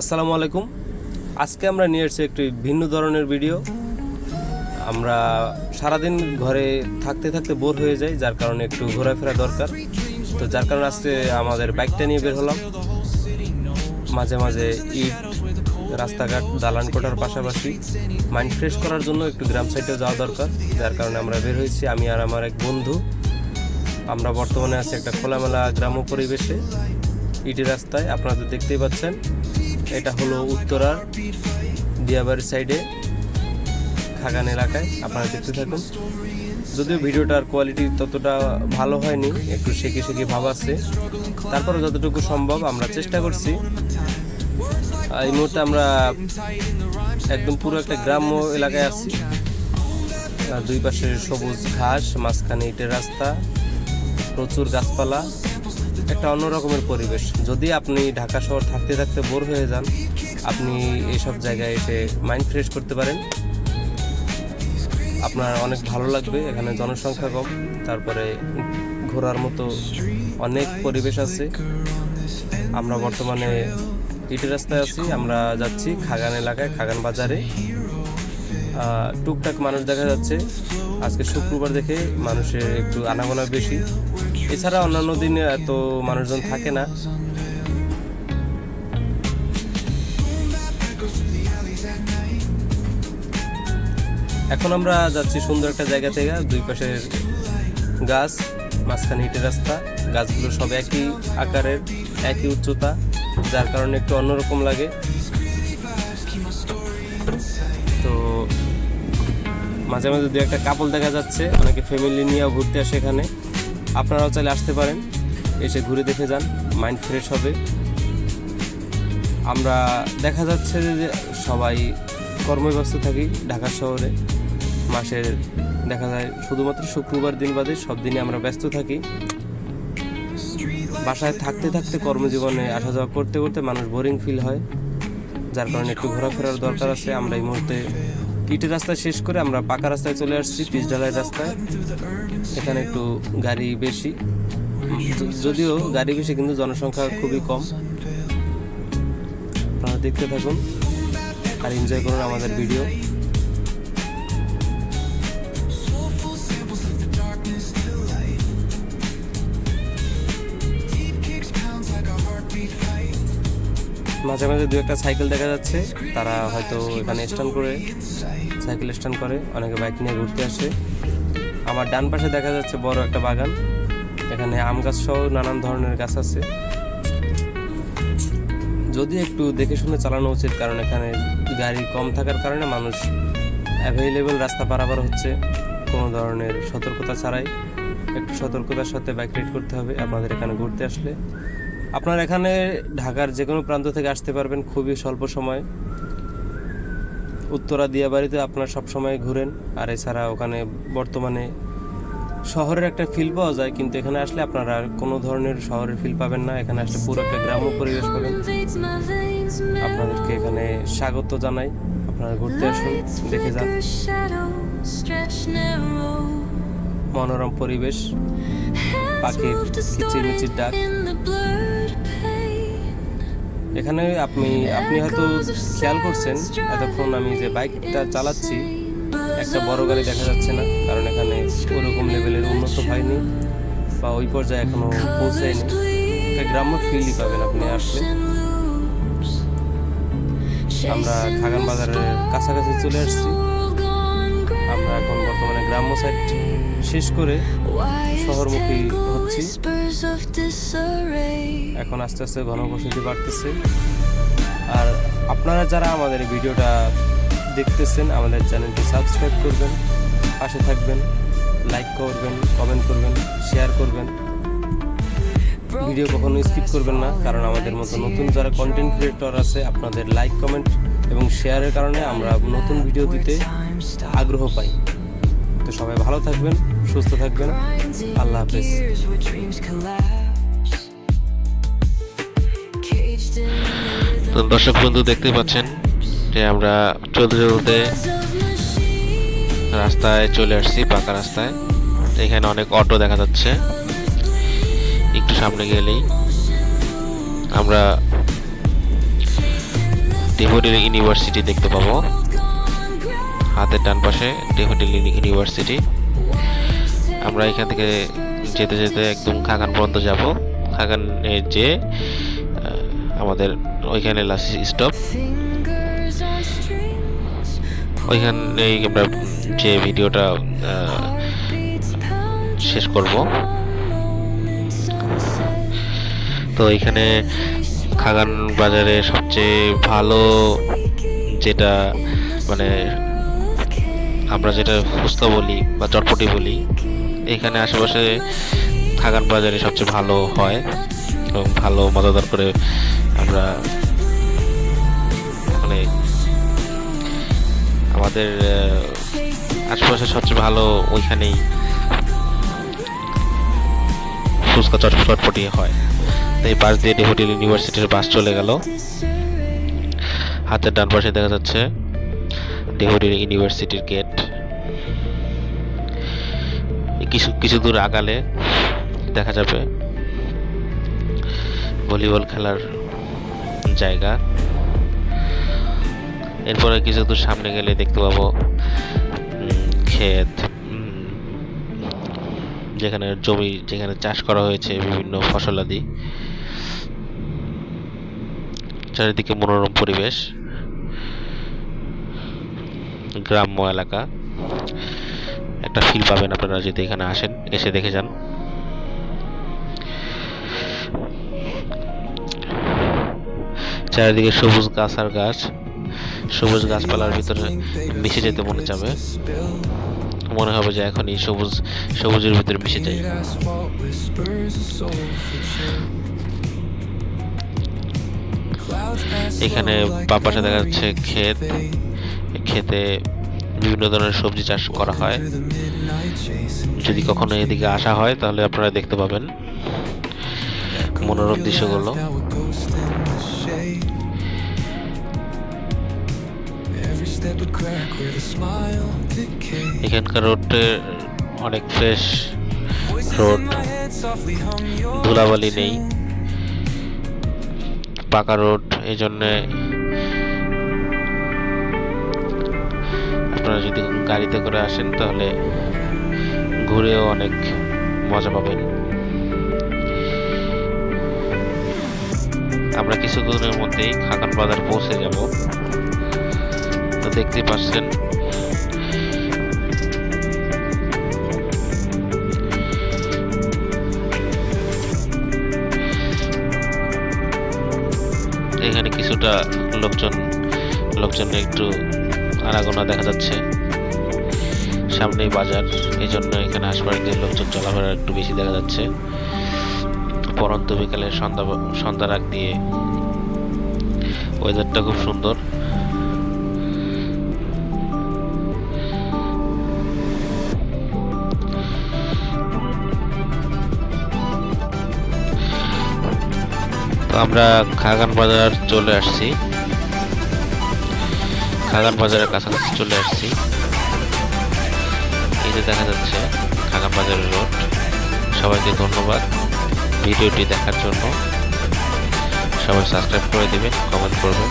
আসসালামু আলাইকুম। আজকে আমরা নিয়ে এসেছি একটি ভিন্ন ধরনের ভিডিও। আমরা সারাদিন ঘরে থাকতে থাকতে বোর হয়ে যাই, যার কারণে একটু ঘোরাফেরা দরকার। তো যার কারণে আজকে আমাদের বাইকটা নিয়ে বের হলাম। মাঝে মাঝে ইট, রাস্তাঘাট, দালান কোটার পাশাপাশি মাইন্ড ফ্রেশ করার জন্য একটু গ্রাম সাইডেও যাওয়া দরকার। যার কারণে আমরা বের হয়েছি, আমি আর আমার এক বন্ধু। আমরা বর্তমানে আছি একটা খোলামেলা গ্রাম্য পরিবেশে। ইটের রাস্তায়, আপনারা তো দেখতেই পাচ্ছেন। এটা হলো উত্তরার দিয়াবাড়ির সাইডে খাগান এলাকায়। আপনারা দেখতে থাকুন। যদিও ভিডিওটার কোয়ালিটি ততটা ভালো হয়নি, একটু শেখে শেখে ভাব আছে। তারপরে যতটুকু সম্ভব আমরা চেষ্টা করছি। এই মুহূর্তে আমরা একদম পুরো একটা গ্রাম্য এলাকায় আছি। দুই পাশে সবুজ ঘাস, মাঝখানে ইটের রাস্তা, প্রচুর গাছপালা। একটা অন্য রকমের পরিবেশ। যদি আপনি ঢাকা শহর থাকতে থাকতে বোর হয়ে যান, আপনি এইসব জায়গায় এসে মাইন্ড ফ্রেশ করতে পারেন। আপনার অনেক ভালো লাগবে, এখানে জনসংখ্যা কম, তারপরে ঘোরার মতো অনেক পরিবেশ আছে। আমরা বর্তমানে ইটের রাস্তায় আছি, আমরা যাচ্ছি খাগান এলাকায়, খাগান বাজারে। টুকটাক মানুষ দেখা যাচ্ছে। আজকে শুক্রবার দেখে মানুষের একটু আনাগোনা বেশি। এছাড়া অন্যান্য দিনে এত মানুষজন থাকে না। এখন আমরা যাচ্ছি সুন্দর একটা জায়গা থেকে, দুই পাশের গাছ, মাঝখানে ইটের রাস্তা। গাছগুলো সব একই আকারের, একই উচ্চতা, যার কারণে একটু অন্যরকম লাগে। তো মাঝে মাঝে দু একটা কাপল দেখা যাচ্ছে, অনেকে ফ্যামিলি নিয়েও ঘুরতে আসে এখানে। আপনারাও চাইলে আসতে পারেন। এসে ঘুরে দেখে যান, মাইন্ড ফ্রেশ হবে। আমরা দেখা যাচ্ছে যে সবাই কর্মব্যস্ত থাকি ঢাকা শহরে। মাসের দেখা যায় শুধুমাত্র শুক্রবার দিন বাদে সব দিনে আমরা ব্যস্ত থাকি। বাসায় থাকতে থাকতে কর্মজীবনে আসা যাওয়া করতে করতে মানুষ বোরিং ফিল হয়। যার কারণে একটু ঘোরাফেরার দরকার আছে, আমরা এই মুহূর্তে ইটের রাস্তা শেষ করে আমরা পাকা রাস্তায় চলে আসছি, পিচ ঢালাই রাস্তায়। এখানে একটু গাড়ি বেশি। যদিও গাড়ি বেশি, কিন্তু জনসংখ্যা খুবই কম। আপনারা দেখতে থাকুন আর এনজয় করুন আমাদের ভিডিও মাঝে মাঝে দু একটা সাইকেল দেখা যাচ্ছে। তারা হয়তো এখানে স্ট্যান্ড করে, সাইকেল স্ট্যান্ড করে, অনেকে বাইক নিয়ে ঘুরতে আসে। আমার ডান পাশে দেখা যাচ্ছে বড় একটা বাগান। এখানে আম গাছ সহ নানান ধরনের গাছ আছে। যদি একটু দেখে শুনে চালানো উচিত, কারণ এখানে গাড়ি কম থাকার কারণে মানুষ অ্যাভেলেবেল রাস্তা পারাপার হচ্ছে। কোনো ধরনের সতর্কতা ছাড়াই একটু সতর্কতার সাথে বাইক রাইড করতে হবে। আপনাদের এখানে ঘুরতে আসলে। আপনার এখানে ঢাকার যে কোনো প্রান্ত থেকে আসতে পারবেন খুবই স্বল্প সময়। উত্তরা দিয়াবাড়িতে আপনার সব সময় ঘুরেন, আর এছাড়া ওখানে বর্তমানে শহরের একটা ফিল পাওয়া যায়, কিন্তু এখানে আসলে আপনারা কোনো ধরনের শহরের ফিল পাবেন না। এখানে আসলে পুরো একটা গ্রাম্য পরিবেশ পাবেন। আপনাদেরকে এখানে স্বাগত জানাই। আপনারা ঘুরতে আসুন, দেখে যান। মনোরম পরিবেশ, পাখির কিচিরমিচির ডাক। এখানে আপনি আপনি হয়তো খেয়াল করছেন এতক্ষণ আমি যে বাইকটা চালাচ্ছি, একটা বড় গাড়ি দেখা যাচ্ছে না, কারণ এখানে ওরকম লেভেলের উন্নত হয়নি বা ওই পর্যায়ে এখনও পৌঁছায়নি। একটা গ্রাম্য ফিলই পাবেন আপনি আসলে। আমরা খাগান বাজারের কাছাকাছি চলে আসছি। আমরা এখন বর্তমানে গ্রাম্য সাইড শেষ করে শহরমুখী হচ্ছি। এখন আস্তে আস্তে ঘনবসতি বাড়তেছে। আর আপনারা যারা আমাদের ভিডিওটা দেখতেছেন আমাদের চ্যানেলটি সাবস্ক্রাইব করবেন পাশে থাকবেন লাইক করবেন কমেন্ট করবেন শেয়ার করবেন। ভিডিও কখনো স্কিপ করবেন না কারণ আমাদের মতো নতুন যারা কন্টেন্ট ক্রিয়েটর আছে আপনাদের লাইক কমেন্ট এবং শেয়ারের কারণে আমরা নতুন ভিডিও দিতে আগ্রহ পাই। তো সবাই ভালো থাকবেন। সুস্থ থাকবেন। আল্লাহ হাফেজ। তো দর্শক বন্ধু দেখতে পাচ্ছেন যে আমরা চলতে চলতে রাস্তায় চলে আসছি পাকা রাস্তায়। এখানে অনেক অটো দেখা যাচ্ছে। একটু সামনে গেলেই আমরা ডেভোডিল ইউনিভার্সিটি দেখতে পাবো। হাতের ডান পাশে ডেভোডিল ইউনিভার্সিটি আমরা এখান থেকে যেতে যেতে একদম খাগান পর্যন্ত যাব। খাগানে যে আমাদের ওইখানে লাস্ট স্টপ ওইখানে আমরা যে ভিডিওটা শেষ করব। তো এখানে খাগান বাজারে সবচেয়ে ভালো যেটা মানে আমরা যেটা ফুচকা বলি বা চটপটি বলি এখানে আশেপাশে খাগান বাজারে সবচেয়ে ভালো হয় এবং ভালো মজাদার করে আমরা মানে আমাদের আশেপাশে সবচেয়ে ভালো ওইখানেই ফুচকা চট চটপটি হয়। এই পাশ দিয়ে হোটেল ইউনিভার্সিটির বাস চলে গেল। হাতের ডান পাশে দেখা যাচ্ছে ডেহরি ইউনিভার্সিটির গেট কিছু কিছু দূর আগালে দেখা যাবে ভলিবল খেলার জায়গা। এরপরে কিছু দূর সামনে গেলে দেখতে পাবো ক্ষেত যেখানে জমি, যেখানে চাষ করা হয়েছে বিভিন্ন ফসলাদি। চারিদিকে মনোরম পরিবেশ। গ্রাম্য এলাকা। একটা ফিল পাবেন আপনারা যদি এখানে আসেন, এসে দেখে যান। চারিদিকে সবুজ গাছ আর গাছ। সবুজ গাছপালার ভিতরে মিশে যেতে মনে যাবে মনে হবে যে এখন এই সবুজ, সবুজের ভিতরে মিশে যাই। এখানে বাম পাশে দেখা যাচ্ছে ক্ষেত ক্ষেতে বিভিন্ন ধরনের সবজি চাষ করা হয়। যদি কখনো এদিকে আসা হয়, তাহলে আপনারা দেখতে পাবেন মনোরম দৃশ্যগুলো। এখানকার রোডে অনেক ফ্রেশ রোড। ধুলাবালি নেই। পাকা রোড এই জন্যে আপনারা যদি গাড়িতে করে আসেন, তাহলে ঘুরেও অনেক মজা পাবেন। আমরা কিছুদিনের মধ্যেই খাকান বাজার পৌঁছে যাব। তো দেখতে পাচ্ছেন, এখানে কিছুটা লোকজন লোকজন একটু আনাগোনা দেখা যাচ্ছে। সামনেই বাজার এই জন্য এখানে আশপাশ দিয়ে লোকজন চলাফেরা একটু বেশি দেখা যাচ্ছে। পরন্ত বিকালে সন্ধ্যা সন্ধ্যা রাগ দিয়ে ওয়েদারটা খুব সুন্দর। তো আমরা খাগান বাজার চলে আসছি। খাগান বাজারের কাছাকাছি চলে আসছি। এই যে দেখা যাচ্ছে খাগান বাজারের রোড। সবাইকে ধন্যবাদ ভিডিওটি দেখার জন্য। সবাই সাবস্ক্রাইব করে দেবেন, কমেন্ট করবেন।